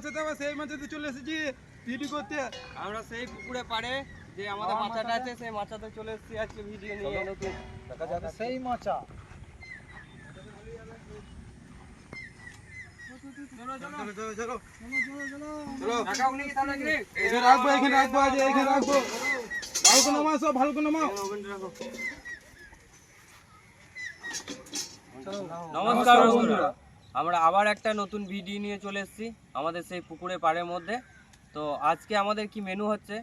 মাছাতে আবার সেই মাছাতে চলে এসেছি ভিডিও করতে। আমরা সেই পুকুরে পাড়ে যে আমাদের মাছাটা আছে সেই মাছাতে চলে এসেছি আজকে ভিডিও নিয়ে নতুন। দেখা যাবে সেই মাছা। চলো চলো চলো চলো দেখাও নাকি তাহলে কি রে? এখানে? রাখব এখানে রাখব এখানে রাখব। ভালো করে নামাও সব ভালো করে নামাও নমস্কার বন্ধুরা। আমরা আবার একটা নতুন ভিডিও নিয়ে চলে এসেছি আমাদের সেই পুকুরে পাড়ের মধ্যে। তো আজকে আমাদের কি মেনু হচ্ছে?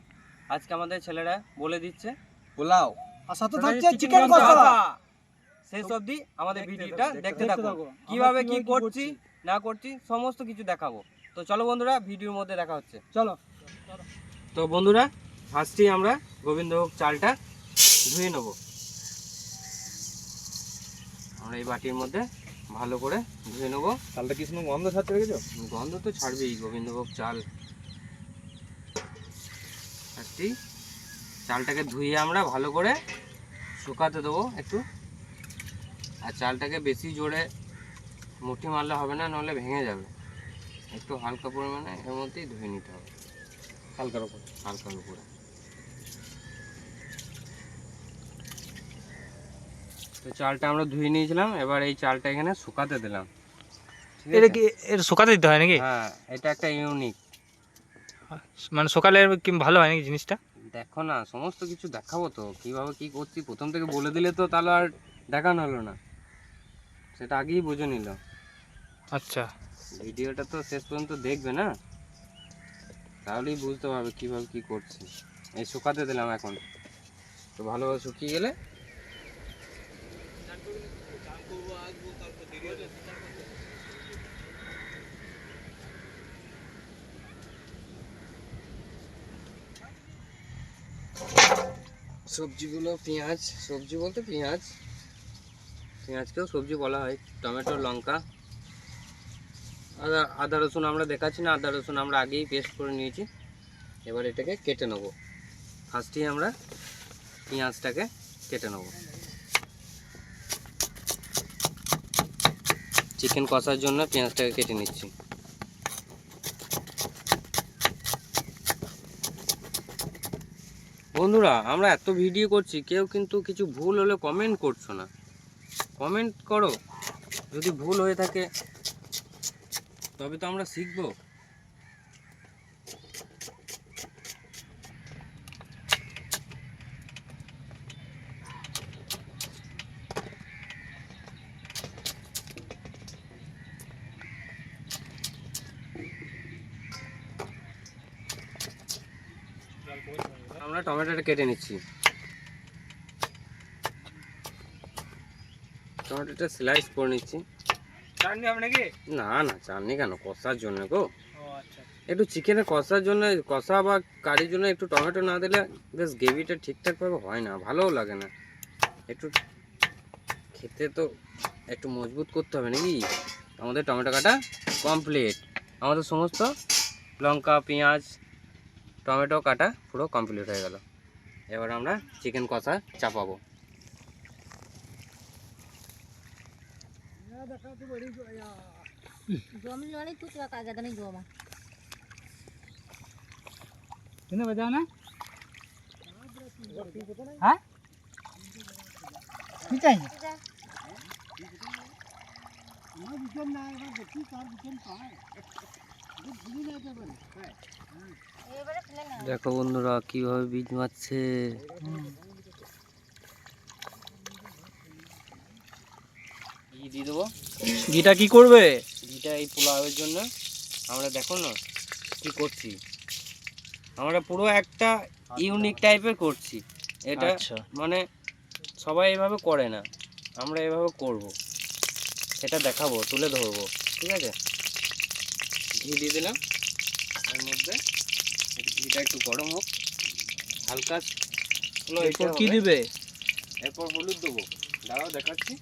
আজকে আমাদের ছেলেরা বলে দিচ্ছে। পোলাও। আর সাথে থাকছে চিকেন কষা শেষ অবধি আমাদের ভিডিওটা দেখতে থাকো। থাকো। কীভাবে কি কীভাবে কি করছি না করছি সমস্ত কিছু দেখাবো। তো চলো বন্ধুরা ভিডিওর মধ্যে দেখা হচ্ছে। চলো। তো বন্ধুরা ফার্স্টেই আমরা গোবিন্দভোগ চালটা ধুয়ে নেব। আমরা এই বাটির মধ্যে ভালো করে ধুয়ে নেব। চালটা কি শুনো গন্ধ ছাড়তে রেখেছো? গন্ধ তো ছাড়বেই গোবিন্দভোগ চাল। ফার্স্টেই চালটাকে ধুয়ে আমরা ভালো করে শুকাতে দেবো একটু। আর চালটাকে বেশি জোরে মুঠি মারলে হবে না নাহলে ভেঙে যাবে। একটু হালকা পরিমাণে এর মধ্যেই ধুয়ে নিতে হবে। হালকার উপরে। হালকার উপরে। তো চালটা আমরা ধুয়ে নিয়েছিলাম এবার এই চালটা এখানে শুকাতে দিলাম। এটা কি এর শুকাতে দিতে হয় নাকি? হ্যাঁ এটা একটা ইউনিক মানে সকালে কি ভালো হয় নাকি জিনিসটা? দেখো না সমস্ত কিছু দেখাবো তো কীভাবে কি করছি প্রথম থেকে বলে দিলে তো তাহলে আর দেখানো হলো না। সেটা আগেই বুঝে নিল। আচ্ছা। ভিডিওটা তো শেষ পর্যন্ত দেখবে না? তাহলেই বুঝতে পারবে কীভাবে কি করছি। এই শুকাতে দিলাম এখন। তো ভালোভাবে শুকিয়ে গেলে সবজিগুলো পেঁয়াজ, সবজি বলতে পেঁয়াজ। পেঁয়াজকেও সবজি বলা হয়, টমেটো, লঙ্কা। আদা আদা, রসুন আমরা দেখাচ্ছি না, আদা, রসুন আমরা আগেই পেস্ট করে নিয়েছি। এবার এটাকে কেটে নেব। ফার্স্টেই আমরা পেঁয়াজটাকে কেটে নেব। চিকেন কষার জন্য পেঁয়াজটাকে কেটে নিচ্ছি। বন্ধুরা, আমরা এত ভিডিও করছি, কেউ কিন্তু কিছু ভুল হলে কমেন্ট করছ না। কমেন্ট করো। যদি ভুল হয়ে থাকে, তবে তো আমরা শিখব। আমরা টমেটোটা কেটে নিচ্ছি। টমেটোটা স্লাইস করে নিচ্ছি। চাটনি হবে নাকি? না না চাটনি কেন? কষার জন্য গো। আচ্ছা একটু চিকেনের কষার জন্য কষা বা কারির জন্য একটু টমেটো না দিলে বেশ গ্রেভিটা ঠিকঠাকভাবে হয় না ভালোও লাগে না। একটু খেতে তো একটু মজবুত করতে হবে নাকি? আমাদের টমেটো কাটা কমপ্লিট আমাদের সমস্ত লঙ্কা পেঁয়াজ টমেটো কাটা পুরো কমপ্লিট হয়ে গেল। এবার আমরা চিকেন কষা চাপাবো। জমি জলে তু তো কাগজ দেখো বন্ধুরা কীভাবে বীজ মারছে। দিয়ে দেবো। ঘিটা কি করবে? গিটা এই পোলাওয়ের জন্য। আমরা দেখো না কি করছি। আমরা পুরো একটা ইউনিক টাইপের করছি। এটা আচ্ছা। মানে সবাই এভাবে করে না। আমরা এভাবে করব। সেটা দেখাবো তুলে ধরবো। ঠিক আছে? ঘি দিয়ে দিলাম। একটু একটু গরম হোক। হালকা এরপর কি দিবে? এরপর হলুদ দেবো। দাঁড়াও দেখাচ্ছি।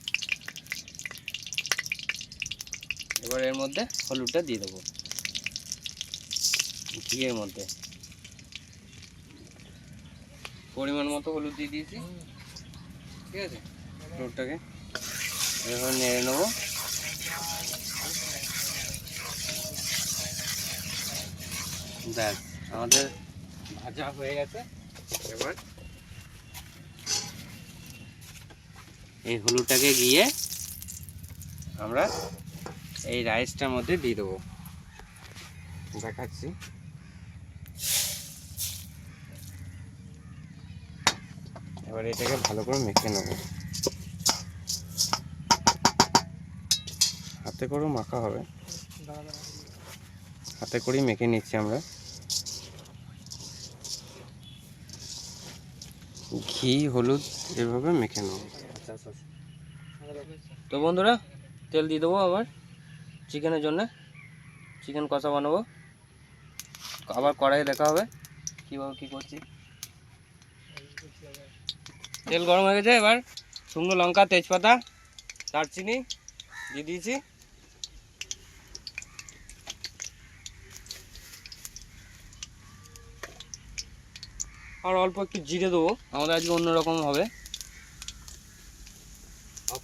এবার এর মধ্যে হলুদটা দিয়ে দেবো। ঘিয়ের মধ্যে। পরিমাণ মতো হলুদ দিয়ে দিয়েছি। ঠিক আছে? হলুদটাকে এবার নেড়ে নেব। ব্যাস আমাদের ভাজা হয়ে গেছে। এবার এই হলুদটাকে গিয়ে আমরা এই রাইসটার মধ্যে দিয়ে দেবো। দেখাচ্ছি। এবার এটাকে ভালো করে মেখে নেব। হাতে করেও মাখা হবে। হাতে করেই মেখে নিচ্ছি আমরা। ঘি, হলুদ, এভাবে মেখে নেব। তো বন্ধুরা, তেল দিয়ে দেবো আবার চিকেনের জন্য। চিকেন কষা বানাবো। আবার কড়াইয়ে দেখা হবে কীভাবে কী করছি। তেল গরম হয়ে গেছে, এবার শুকনো লঙ্কা, তেজপাতা, দারচিনি দিয়ে দিয়েছি। আর অল্প একটু জিরে দেবো। আমাদের আজকে অন্যরকম হবে।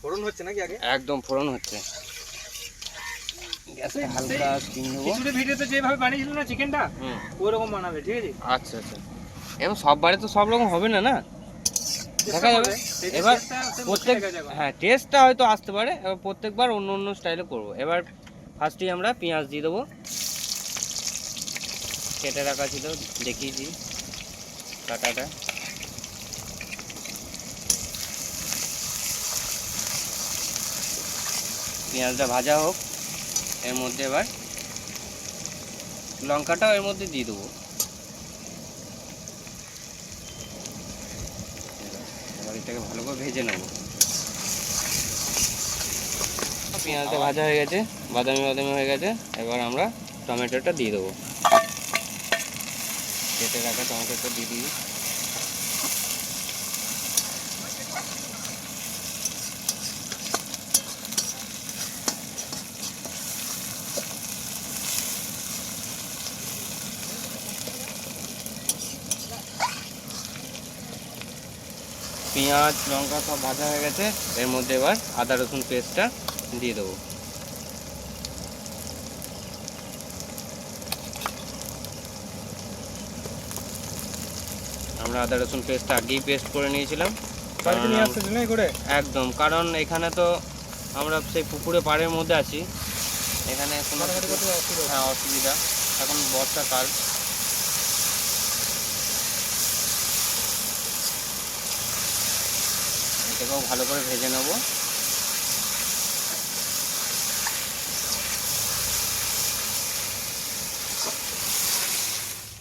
ফোড়ন হচ্ছে নাকি আগে? একদম ফোড়ন হচ্ছে। গ্যাসে হালকা স্টিম দেবো খিচুড়ি ভিডিওতে যেভাবে বানিয়েছিল না চিকেনটা ওরকম বানাবে ঠিক আছে? আচ্ছা আচ্ছা। সব বাড়ি তো সব রকম হবে না না? দেখা যাবে। এবার প্রত্যেক হ্যাঁ টেস্টটা হয়তো আসতে পারে এবার প্রত্যেকবার অন্য অন্য স্টাইলে করব। এবার ফার্স্টেই আমরা পেঁয়াজ দিয়ে দেবো। কেটে রাখা ছিল দেখিয়েছি কাটাটা। পেঁয়াজটা ভাজা হোক, এর মধ্যে এবার লঙ্কাটাও এর মধ্যে দিয়ে দেবো। এটাকে ভালো করে ভেজে নেব। পেঁয়াজটা ভাজা হয়ে গেছে, বাদামি বাদামি হয়ে গেছে, এবার আমরা টমেটোটা দিয়ে দেবো। কেটে রাখা টমেটোটা দিয়ে দিই পেঁয়াজ, লঙ্কা সব ভাজা হয়ে গেছে। এর মধ্যে এবার আদা রসুন পেস্টটা দিয়ে দেবো। আদা রসুন পেস্টটা আগেই পেস্ট করে নিয়েছিলাম। একদম কারণ এখানে তো আমরা সেই পুকুরে পাড়ের মধ্যে আছি। এখানে কোনো হ্যাঁ অসুবিধা। এখন বর্ষাকাল এটাকেও ভালো করে ভেজে নেব।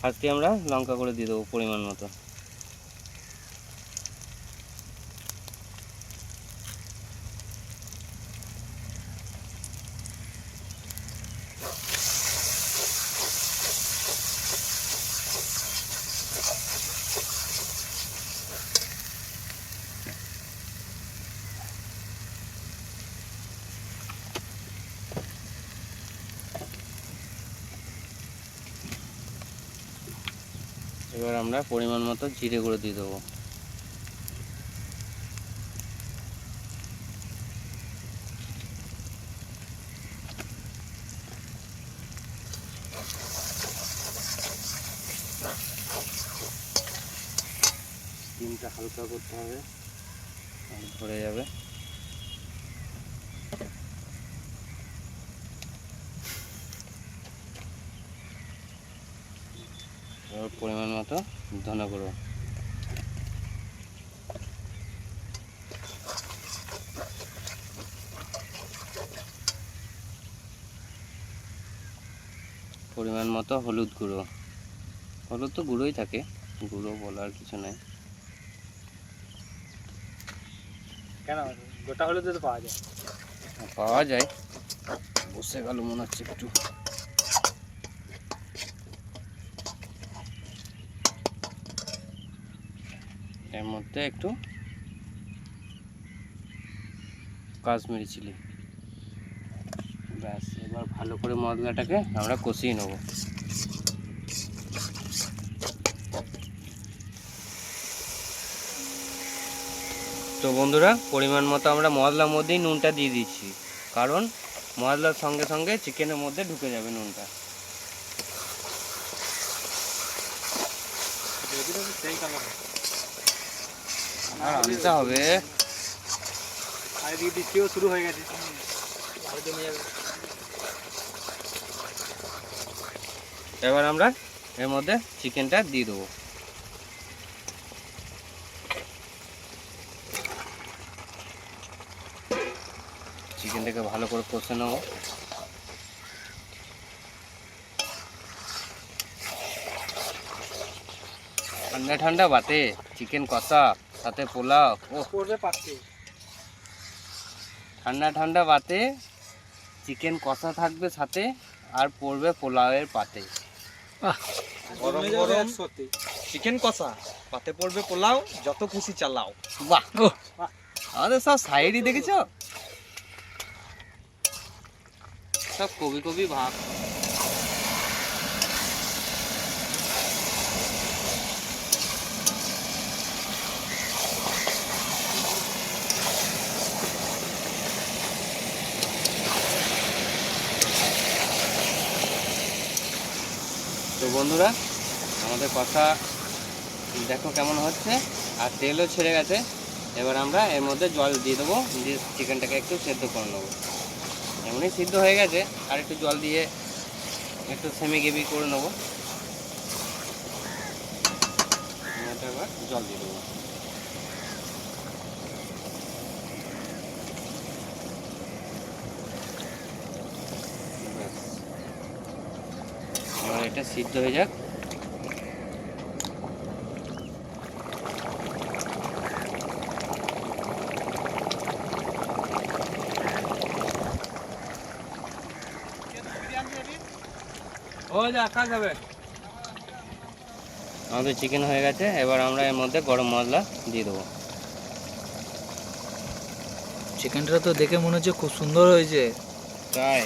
আজকে আমরা লঙ্কা করে দিয়ে দেবো পরিমাণ মতো। এবার আমরা পরিমাণ মতো জিরে গুঁড়ো দিয়ে দেবো। ডিমটা হালকা করতে হবে ধরে যাবে। পরিমাণ মতো ধনে গুঁড়ো। পরিমাণ মতো হলুদ গুঁড়ো। হলুদ তো গুঁড়োই থাকে গুঁড়ো বলার কিছু নাই। কেন? গোটা হলুদ তো পাওয়া যায়। পাওয়া যায়। বসে গেল মনে হচ্ছে একটু এর মধ্যে একটু কাশ্মীরি চিলি। ব্যাস, এবার ভালো করে মশলাটাকে আমরা কষিয়ে নেব। তো বন্ধুরা, পরিমাণ মতো আমরা মশলার মধ্যেই নুনটা দিয়ে দিচ্ছি। কারণ মশলার সঙ্গে সঙ্গে চিকেনের মধ্যে ঢুকে যাবে নুনটা। আর আনতে হবে। আর এদিকে বৃষ্টিও শুরু হয়ে গেছে। এবার আমরা এর মধ্যে চিকেনটা দিয়ে দেবো। চিকেনটাকে ভালো করে কষে নেব। ঠান্ডা ঠান্ডা বাতে চিকেন কষা। সাথে পোলাও। ও। পড়বে পাচ্ছে ঠান্ডা ঠান্ডা বাতে চিকেন কষা থাকবে সাথে আর পড়বে পোলাওয়ের পাতে। গরম গরম। চিকেন কষা পাতে পড়বে পোলাও যত খুশি চালাও। বাহ। আমাদের সব সাইডই দেখেছ? সব কবি কবি ভাব। বন্ধুরা, আমাদের কথা দেখো কেমন হচ্ছে। আর তেলও ছেড়ে গেছে। এবার আমরা এর মধ্যে জল দিয়ে দেবো। দিয়ে চিকেনটাকে একটু সেদ্ধ করে নেব। এমনই সিদ্ধ হয়ে গেছে। আর একটু জল দিয়ে একটু সেমি গ্রেভি করে নেব। জল দিয়ে দেবো। এটা সিদ্ধ হয়ে যাক। আমাদের চিকেন হয়ে গেছে এবার আমরা এর মধ্যে গরম মশলা দিয়ে দেবো। চিকেনটা তো দেখে মনে হচ্ছে খুব সুন্দর হয়েছে। তাই।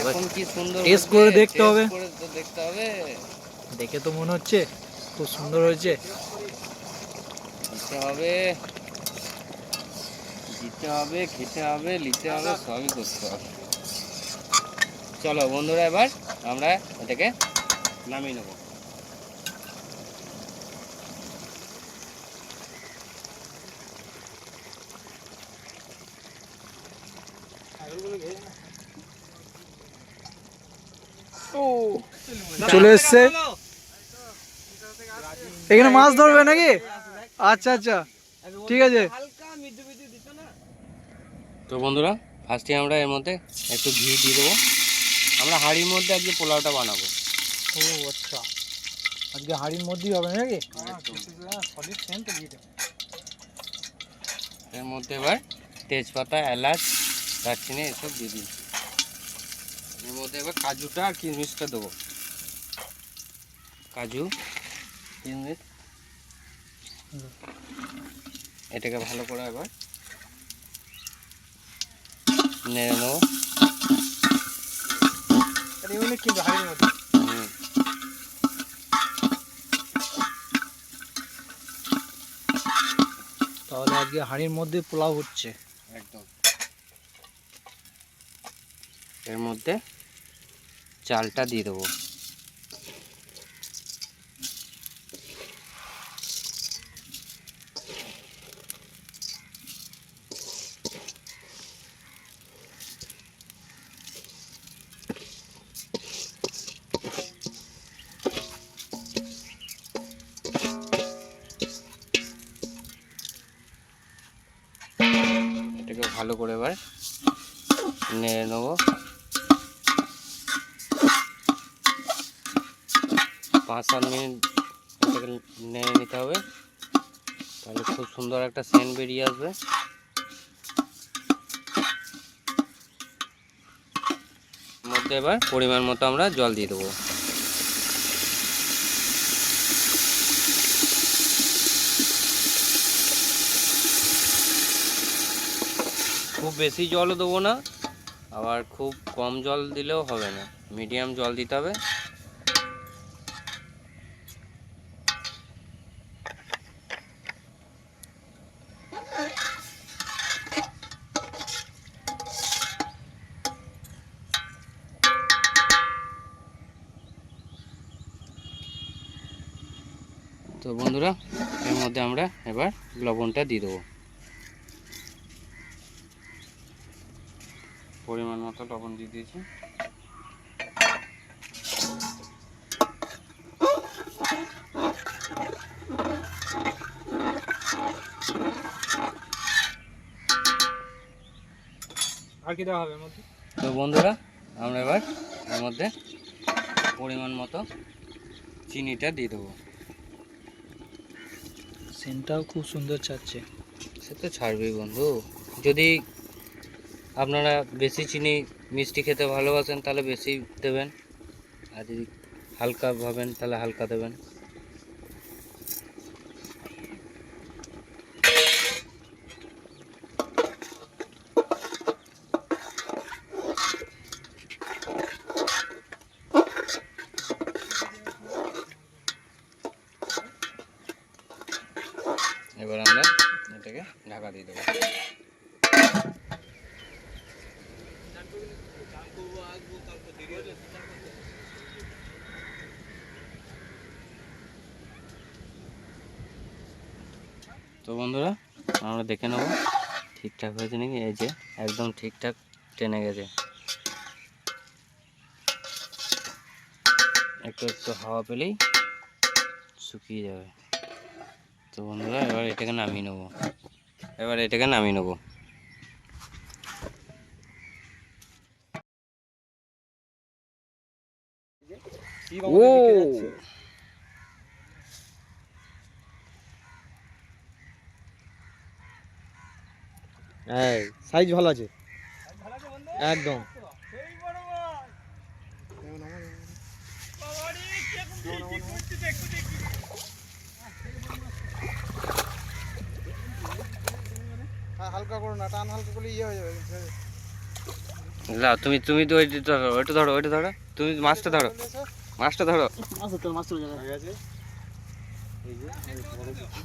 এখন কি সুন্দর taste করে দেখতে হবে। দেখতে হবে। দেখে তো মনে হচ্ছে খুব সুন্দর হয়েছে। দিতে হবে দিতে হবে খেতে হবে নিতে হবে সবই করতে হবে। চলো বন্ধুরা এবার আমরা এটাকে নামিয়ে নেব। চলে এসছে। এখানে মাছ ধরবে নাকি? আচ্ছা আচ্ছা। ঠিক আছে। তো বন্ধুরা ফার্স্টে আমরা এর মধ্যে একটু ঘি দিয়ে দেবো। আমরা হাঁড়ির মধ্যে আজকে পোলাওটা বানাবো। ও আচ্ছা। আজকে হাড়ির মধ্যেই হবে নাকি? এর মধ্যে এবার তেজপাতা এলাচ দারচিনি এসব দিয়ে দিই এর মধ্যে এবার কাজুটা আর কিশমিশটা দেবো। কাজু কিশমিশ। এটাকে ভালো করে এবার নেড়ে নেব। কিন্তু হাড়ির মধ্যে হুম। তাহলে আজকে হাড়ির মধ্যে পোলাও হচ্ছে। এর মধ্যে চালটা দিয়ে দেবো। এটাকে ভালো করে এবার নেড়ে নেব। পাঁচ সাত মিনিট নেড়ে নিতে হবে। তাহলে খুব সুন্দর একটা সেন্ট বেরিয়ে আসবে। মধ্যে এবার পরিমাণ মতো আমরা জল দিয়ে দেবো। খুব বেশি জলও দেবো না, আবার খুব কম জল দিলেও হবে না। মিডিয়াম জল দিতে হবে তো বন্ধুরা এর মধ্যে আমরা এবার লবণটা দিয়ে দেবো। পরিমাণ মতো লবণ দিয়ে দিয়েছি। আর কি দেওয়া হবে মধ্যে? তো বন্ধুরা আমরা এবার এর মধ্যে পরিমাণ মতো চিনিটা দিয়ে দেবো। সেন্টটাও খুব সুন্দর ছাড়ছে সে তো ছাড়বেই বন্ধু। যদি আপনারা বেশি চিনি, মিষ্টি খেতে ভালোবাসেন, তাহলে বেশি দেবেন। আর যদি হালকা ভাবেন, তাহলে হালকা দেবেন এবার আমরা এটাকে ঢাকা দিয়ে দেবো। তো বন্ধুরা, আমরা দেখে নেব ঠিকঠাক হয়েছে নাকি? এই যে, একদম ঠিকঠাক টেনে গেছে। একটু একটু হাওয়া পেলেই শুকিয়ে যাবে। তো বন্ধুরা, এবার এটাকে নামিয়ে নেব। এবার এটাকে নামিয়ে নেব ও হ্যাঁ সাইজ ভালো আছে একদম হালকা করো না টান হালকা করলে ইয়ে হয়ে যাবে না তুমি তুমি তো ওইটা ধরো ওইটা ধরো ওইটা ধরো। তুমি মাছটা ধরো। মাছটা ধরো।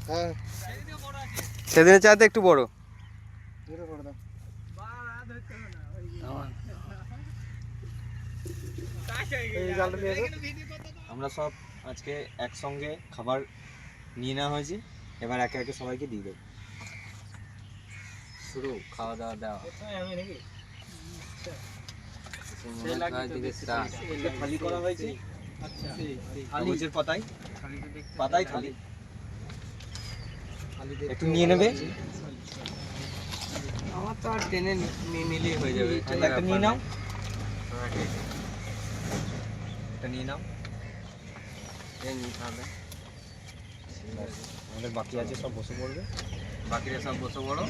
হ্যাঁ সেদিনের চাইতে একটু বড়। এটা করে দাও। এই জালটা নিয়ে আমরা সব আজকে একসঙ্গে খাবার নিয়ে নেওয়া হয়েছে। এবার একে একে সবাইকে দিয়ে দেবো। শুরু খাওয়া দাওয়া। দেওয়া থালি করা হয়েছে? কাগজের পাতায়? পাতায় একটু নিয়ে নেবে? আমার তো আর টেনে নিয়ে নিলেই হয়ে যাবে। একটা নিয়ে নাও। এটা নিয়ে নাও। এই নিতে হবে। আমাদের বাকি আছে সব বসে পড়বে। বাকিরা সব বসে বড়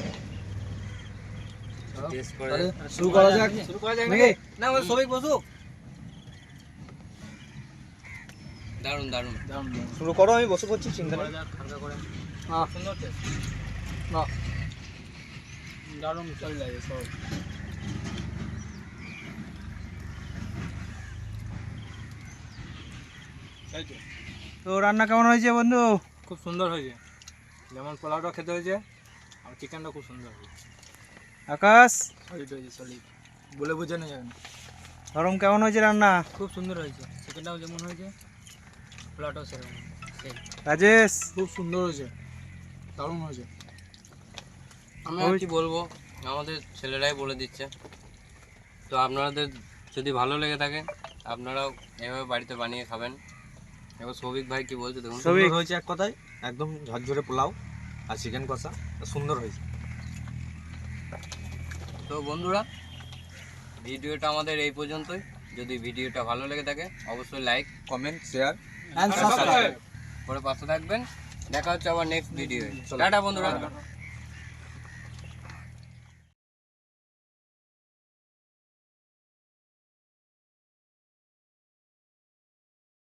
টেস্ট করে। শুরু করা যাক। শুরু করা যাক নাকি? না ওই সবাই বসো। দারুণ দারুণ শুরু করো আমি বসে পড়ছি চিন্তা নেই। দারুণ চল যায় সব। তো রান্না কেমন হয়েছে বন্ধু? খুব সুন্দর হয়েছে। যেমন পোলাওটা খেতে হয়েছে আর চিকেনটা খুব সুন্দর হয়েছে। আকাশ? সলিড হয়েছে সলিড বলে বোঝানো যাবে না। গরম কেমন হয়েছে রান্না? খুব সুন্দর হয়েছে। চিকেনটাও যেমন হয়েছে পোলাওটাও সেরকম। রাজেশ? খুব সুন্দর হয়েছে। দারুণ হয়েছে। আমি আর কি বলব আমাদের ছেলেরাই বলে দিচ্ছে। তো আপনাদের যদি ভালো লেগে থাকে আপনারাও এভাবে বাড়িতে বানিয়ে খাবেন। এবার সৌভিক ভাই কি বলছে দেখুন। সুন্দর হয়েছে এক কথায়। একদম ঝরঝরে পোলাও আর চিকেন কষা। সুন্দর হয়েছে। তো বন্ধুরা ভিডিওটা আমাদের এই পর্যন্তই। যদি ভিডিওটা ভালো লেগে থাকে অবশ্যই লাইক কমেন্ট শেয়ার সাবস্ক্রাইব করে পাশে থাকবেন। দেখা হচ্ছে আবার নেক্সট ভিডিও টাটা বন্ধুরা।